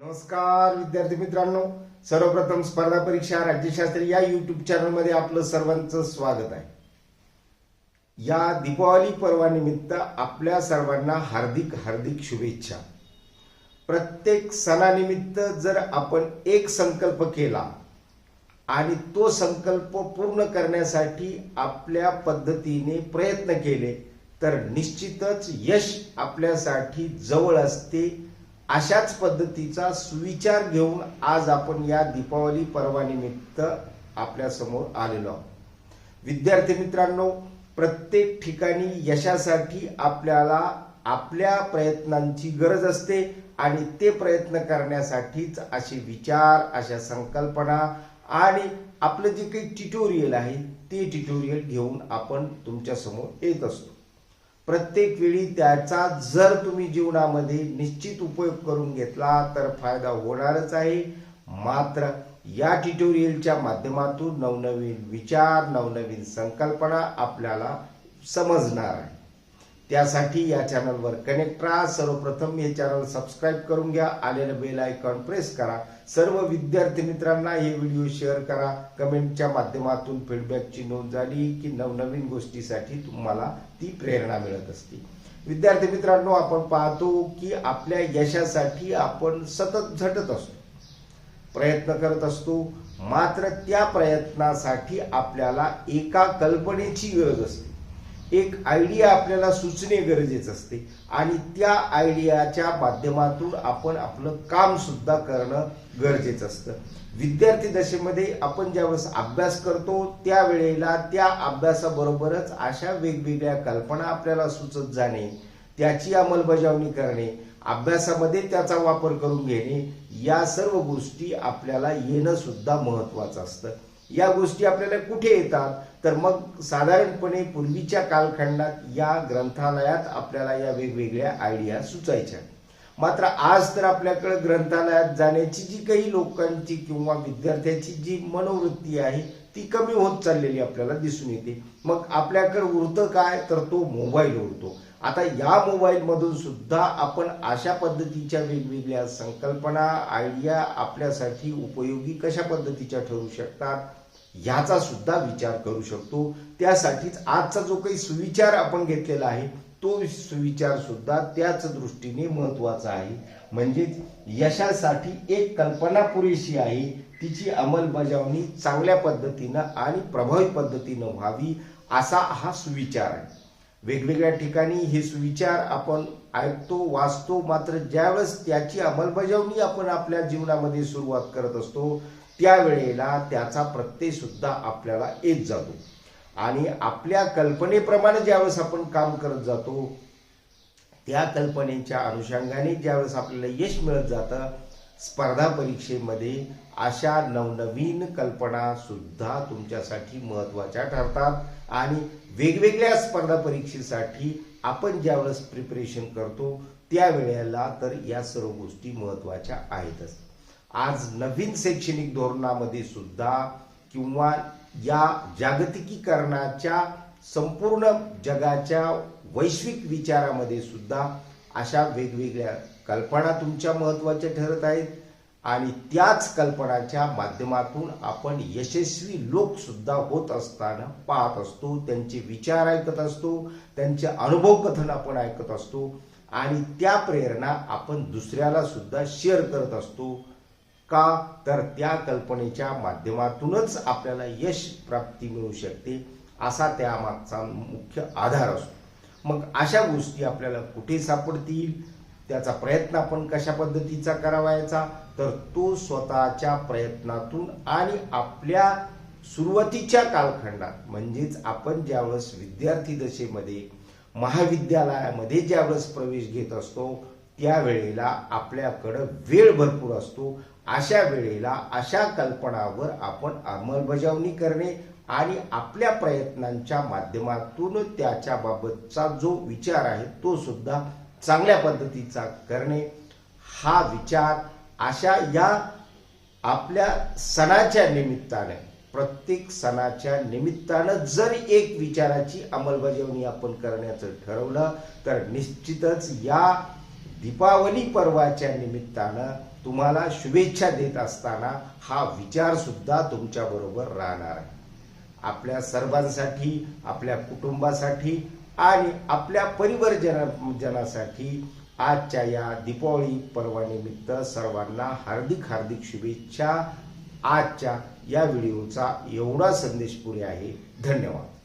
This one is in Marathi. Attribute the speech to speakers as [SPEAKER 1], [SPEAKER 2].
[SPEAKER 1] नमस्कार विद्यार्थी मित्रांनो. सर्वप्रथम स्पर्धा परीक्षा राज्यशास्त्र या युट्यूब चॅनलमध्ये आपलं सर्वांचं स्वागत आहे. या दीपावली पर्वानिमित्त आपल्या सर्वांना हार्दिक हार्दिक शुभेच्छा. प्रत्येक सणानिमित्त जर आपण एक संकल्प केला आणि तो संकल्प पूर्ण करण्यासाठी आपल्या पद्धतीने प्रयत्न केले तर निश्चितच यश आपल्यासाठी जवळ असते. अशाच पद्धतीचा सुविचार घेऊन आज आपण या दीपावली पर्वानिमित्त आपल्यासमोर आलेलो आहोत. विद्यार्थी मित्रांनो प्रत्येक ठिकाणी यशासाठी आपल्याला आपल्या प्रयत्नांची गरज असते आणि ते प्रयत्न करण्यासाठीच असे विचार अशा संकल्पना आणि आपलं जे काही ट्युटोरियल आहे ते ट्युटोरियल घेऊन आपण तुमच्यासमोर येत असतो. प्रत्येक वेळी त्याचा जर तुम्ही जीवनामध्ये निश्चित उपयोग करून घेतला तर फायदा होणारच आहे. मात्र या ट्युटोरियलच्या माध्यमातून नवनवीन विचार नवनवीन संकल्पना आपल्याला समजणार आहे. त्यासाठी या चॅनलवर कनेक्ट राहा. सर्वप्रथम हे चॅनल सबस्क्राईब करून घ्या. आलेलं बेल आयकॉन प्रेस करा. सर्व विद्यार्थी मित्रांना हे व्हिडिओ शेअर करा. कमेंटच्या माध्यमातून फीडबॅकची नोंद झाली की नवनवीन गोष्टीसाठी तुम्हाला ती प्रेरणा मिळत असते. विद्यार्थी मित्रांनो आपण पाहतो की आपल्या यशासाठी आपण सतत झटत असतो. प्रयत्न करत असतो. मात्र त्या प्रयत्नासाठी आपल्याला एका कल्पनेची गरज असते. एक आयडिया आपल्याला सुचणे गरजेचं असते. आणि त्या आयडियाच्या माध्यमातून आपण आपलं काम सुद्धा करणं गरजेचं असतं. विद्यार्थी दशेमध्ये आपण ज्यावेळेस अभ्यास करतो त्यावेळेला त्या अभ्यासाबरोबरच अशा वेगवेगळ्या कल्पना आपल्याला सुचत जाणे त्याची अंमलबजावणी करणे अभ्यासामध्ये त्याचा वापर करून घेणे या सर्व गोष्टी आपल्याला येणं सुद्धा महत्वाचं असतं. या गोष्टी आपल्याला कुठे येतात? तर मग साधारणपणे पूर्वीच्या कालखंडात या ग्रंथालयात आपल्याला या वेगवेगळ्या आयडिया सुचायच्या. मात्र आज तर आपल्याकडे ग्रंथालयात जाण्याची जी काही लोकांची किंवा विद्यार्थ्याची जी मनोवृत्ती आहे ती कमी होत चाललेली आपल्याला दिसून येते. मग आपल्याकडे उरतं काय? तर तो मोबाईल उरतो. आता या मोबाईलमधून सुद्धा आपण अशा पद्धतीच्या वेगवेगळ्या संकल्पना आयडिया आपल्यासाठी उपयोगी कशा पद्धतीच्या ठरू शकतात? ह्याचा सुद्धा विचार करू शकतो. त्यासाठीच आजचा जो काही सुविचार आपण घेतलेला आहे तो सुविचार सुद्धा त्याच दृष्टीने महत्त्वाचा आहे. म्हणजेच यशासाठी एक कल्पना पुरेशी आहे. तिची अंमलबजावणी चांगल्या पद्धतीनं आणि प्रभावी पद्धतीनं व्हावी असा हा सुविचार आहे. वेगवेगळ्या ठिकाणी हे सुविचार आपण ऐकतो वाचतो मात्र ज्यावेळेस त्याची अंमलबजावणी आपण आपल्या जीवनामध्ये सुरुवात करत असतो त्यावेळेला त्याचा प्रत्यय सुद्धा आपल्याला येत जातो. आणि आपल्या कल्पनेप्रमाणे ज्यावेळेस आपण काम करत जातो त्या कल्पनेच्या अनुषंगाने ज्यावेळेस आपल्याला यश मिळत जातं स्पर्धा परीक्षेमध्ये अशा नवनवीन कल्पना सुद्धा तुमच्यासाठी महत्त्वाच्या ठरतात. आणि वेगवेगळ्या स्पर्धा परीक्षेसाठी आपण ज्यावेळेस प्रिपरेशन करतो त्यावेळेला तर या सर्व गोष्टी महत्त्वाच्या आहेतच. आज नवीन शैक्षणिक धोरणामध्ये सुद्धा किंवा या जागतिकीकरणाच्या संपूर्ण जगाच्या वैश्विक विचारामध्ये सुद्धा अशा वेगवेगळ्या कल्पना तुमच्या महत्त्वाच्या ठरत आहेत. आणि त्याच कल्पनाच्या माध्यमातून आपण यशस्वी लोकसुद्धा होत असताना पाहत असतो त्यांचे विचार ऐकत असतो त्यांचे अनुभव कथन आपण ऐकत असतो. आणि त्या प्रेरणा आपण दुसऱ्याला सुद्धा शेअर करत असतो. का? तर त्या कल्पनेच्या माध्यमातूनच आपल्याला यश प्राप्ती मिळू शकते असा त्यामागचा मुख्य आधार असतो. मग अशा गोष्टी आपल्याला कुठे सापडतील? त्याचा प्रयत्न आपण कशा पद्धतीचा करावायचा? तर तो स्वतःच्या प्रयत्नातून आणि आपल्या सुरुवातीच्या कालखंडात म्हणजेच आपण ज्यावेळेस विद्यार्थी दशेमध्ये महाविद्यालयामध्ये ज्यावेळेस प्रवेश घेत असतो त्यावेळेला आपल्याकडं वेळ भरपूर असतो. अशा वेळेला अशा कल्पनावर आपण अंमलबजावणी करणे आणि आपल्या प्रयत्नांच्या माध्यमातून त्याच्याबाबतचा जो विचार आहे तो सुद्धा चांगल्या पद्धतीचा करणे. हा विचार अशा या आपल्या सणाच्या निमित्ताने प्रत्येक सणाच्या निमित्तानं जर एक विचाराची अंमलबजावणी आपण करण्याचं ठरवलं तर निश्चितच या दीपावली पर्वाच्या निमित्तानं तुम्हाला शुभेच्छा देत असताना हा विचार सुद्धा तुमच्या बरोबर राहणार आहे. आपल्या सर्वांसाठी आपल्या कुटुंबासाठी आणि आपल्या परिवारजन जनासाठी आजच्या या दीपावली पर्वानिमित्त सर्वांना हार्दिक हार्दिक शुभेच्छा. आजच्या या व्हिडिओचा एवढा संदेश पुरे आहे. धन्यवाद.